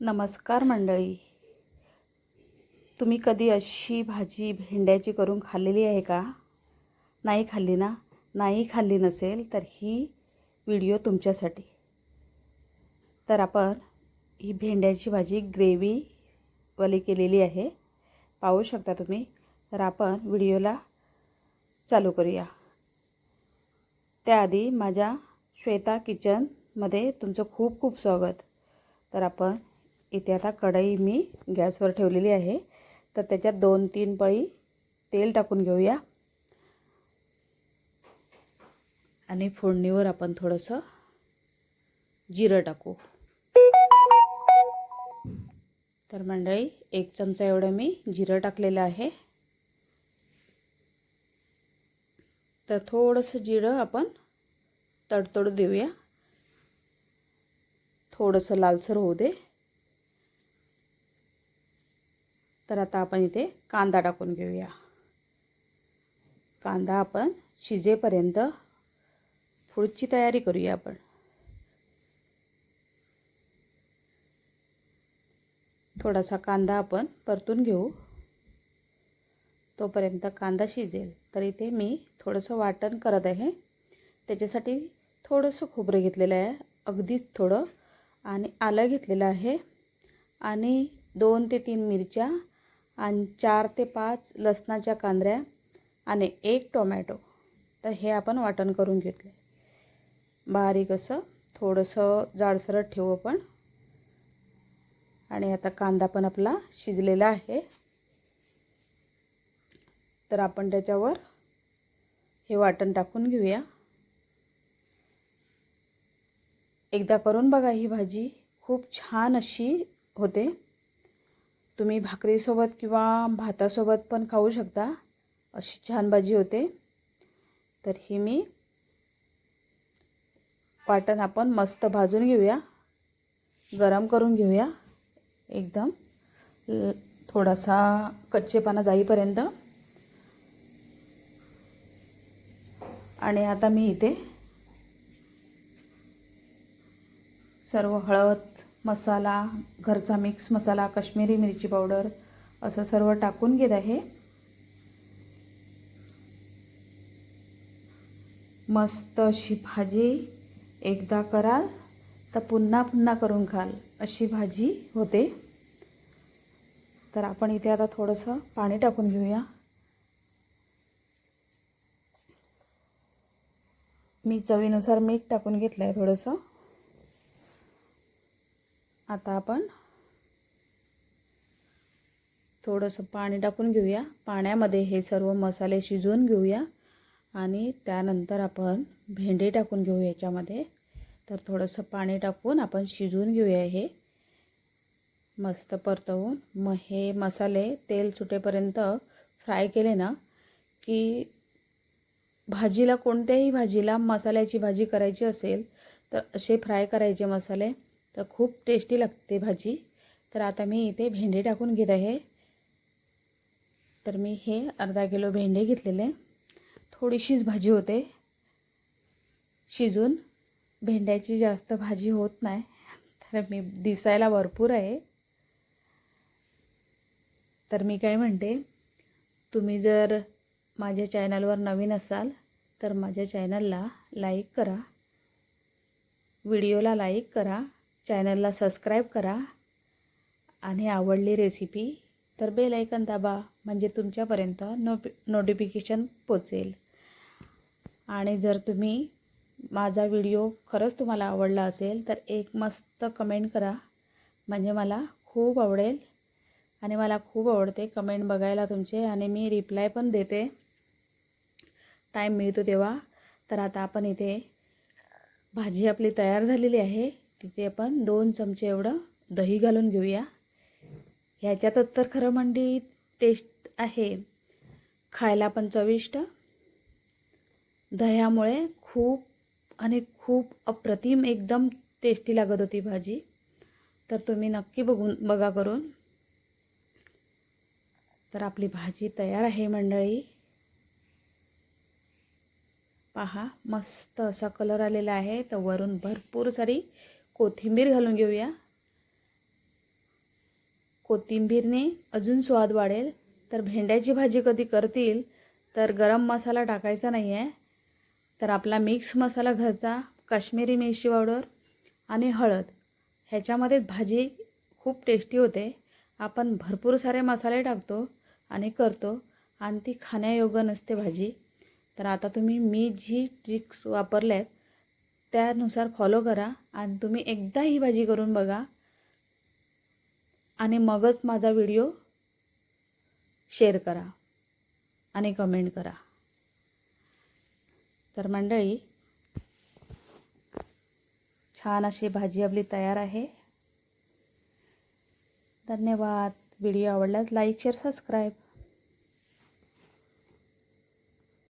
नमस्कार मंडळी. तुम्ही कधी अशी भाजी भेंड्याची करून खाल्लेली आहे का? नाही खाल्ली ना? नाही खाल्ली नसेल तर ही व्हिडिओ तुमच्यासाठी. तर आपण ही भेंड्याची भाजी ग्रेव्हीवाली केलेली आहे. पाहू शकता तुम्ही. तर आपण व्हिडिओला चालू करूया. त्याआधी माझ्या श्वेता किचनमध्ये तुमचं खूप खूप स्वागत. तर आपण इथे आता कढई मी गॅसवर ठेवलेली आहे. तर त्याच्यात दोन तीन पळी तेल टाकून घेऊया. आणि फोडणीवर आपण थोडंसं जिरं टाकू. तर मंडळी एक चमचा एवढं मी जिरं टाकलेलं आहे. तर थोडंसं जिरं आपण तडतडू देऊया. थोडंसं लालसर होऊ दे. तर आता आपण इथे कांदा टाकून घेऊया. कांदा आपण शिजेपर्यंत पुढची तयारी करूया आपण. थोडासा कांदा आपण परतून घेऊ. तोपर्यंत कांदा शिजेल. तर इथे मी थोडंसं वाटण करत आहे. त्याच्यासाठी थोडंसं खोबरं घेतलेलं आहे. अगदीच थोडं. आणि आलं घेतलेलं आहे. आणि दोन ते तीन मिरच्या आणि चार ते पाच लसणाच्या कांद्र्या आणि एक टोमॅटो. तर हे आपण वाटण करून घेतले. बारीक असं थोडंसं जाडसरट ठेवू आपण. आणि आता कांदा पण आपला शिजलेला आहे. तर आपण त्याच्यावर हे वाटण टाकून घेऊया. एकदा करून बघा ही भाजी. खूप छान अशी होते. तुम्ही भाकरीसोबत किंवा भातासोबत पण खाऊ शकता. अशी छान भाजी होते. तर ही मी वाटण आपण मस्त भाजून घेऊया. गरम करून घेऊया. एकदम. थोडासा कच्चेपणा जाईपर्यंत. आणि आता मी इथे सर्व हळद मसाला घरचा मिक्स मसाला कश्मीरी मिरची पावडर असं सर्व टाकून घेत आहे. मस्त अशी भाजी एकदा कराल तर पुन्हा पुन्हा करून खाल अशी भाजी होते. तर आपण इथे आता थोडंसं पाणी टाकून घेऊया. मी चवीनुसार मीठ टाकून घेतलं आहे थोडंसं. आता आपण थोडंसं पाणी टाकून घेऊया. पाण्यामध्ये हे सर्व मसाले शिजवून घेऊया. आणि त्यानंतर आपण भेंडे टाकून घेऊ याच्यामध्ये. तर थोडंसं पाणी टाकून आपण शिजवून घेऊया हे. मस्त परतवून. मग हे मसाले तेल सुटेपर्यंत फ्राय केले ना की भाजीला कोणत्याही भाजीला मसाल्याची भाजी करायची असेल तर असे फ्राय करायचे मसाले. तर खूप टेस्टी लागते भाजी. तर आता मी इथे भेंडे टाकून घेत आहे. तर मी हे अर्धा किलो भेंडे घेतलेले. थोडीशीच भाजी होते. शिजून भेंड्याची जास्त भाजी होत नाही. तर मी दिसायला भरपूर आहे. तर मी काय म्हणते तुम्ही जर माझ्या चॅनलवर नवीन असाल तर माझ्या चॅनलला लाईक करा. व्हिडिओला लाईक करा. चॅनलला सबस्क्राईब करा आणि आवडली रेसिपी तर बेल ऐकन दाबा म्हणजे तुमच्यापर्यंत नोपि नोटिफिकेशन पोचेल. आणि जर तुम्ही माझा व्हिडिओ खरंच तुम्हाला आवडला असेल तर एक मस्त कमेंट करा. म्हणजे मला खूप आवडेल आणि मला खूप आवडते कमेंट बघायला तुमचे आणि मी रिप्लाय पण देते. टाईम मिळतो तेव्हा. तर आता आपण इथे भाजी आपली तयार झालेली आहे. तिथे आपण दोन चमचे एवढं दही घालून घेऊया. ह्याच्यातच तर खरं म्हणजे टेस्ट आहे. खायला पण चविष्ट. दह्यामुळे खूप आणि खूप अप्रतिम एकदम टेस्टी लागत होती भाजी. तर तुम्ही नक्की बघून बघा करून. तर आपली भाजी तयार आहे मंडळी. पहा मस्त असा कलर आलेला आहे. तर वरून भरपूर सारी कोथिंबीर घालून घेऊया. कोथिंबीरने अजून स्वाद वाढेल. तर भेंड्याची भाजी कधी करतील तर गरम मसाला टाकायचा नाही आहे तर आपला मिक्स मसाला घरचा काश्मीरी मिरची पावडर आणि हळद. ह्याच्यामध्ये भाजी खूप टेस्टी होते. आपण भरपूर सारे मसाले टाकतो आणि करतो आणि ती खाण्यायोग्य नसते भाजी. तर आता तुम्ही मी जी ट्रिक्स वापरल्या आहेत त्यानुसार फॉलो करा आणि तुम्ही एकदा ही भाजी करून बघा. आणि मगच माझा व्हिडिओ शेअर करा आणि कमेंट करा. तर मंडळी छान अशी भाजी आपली तयार आहे. धन्यवाद. व्हिडिओ आवडल्यास लाईक शेअर सबस्क्राईब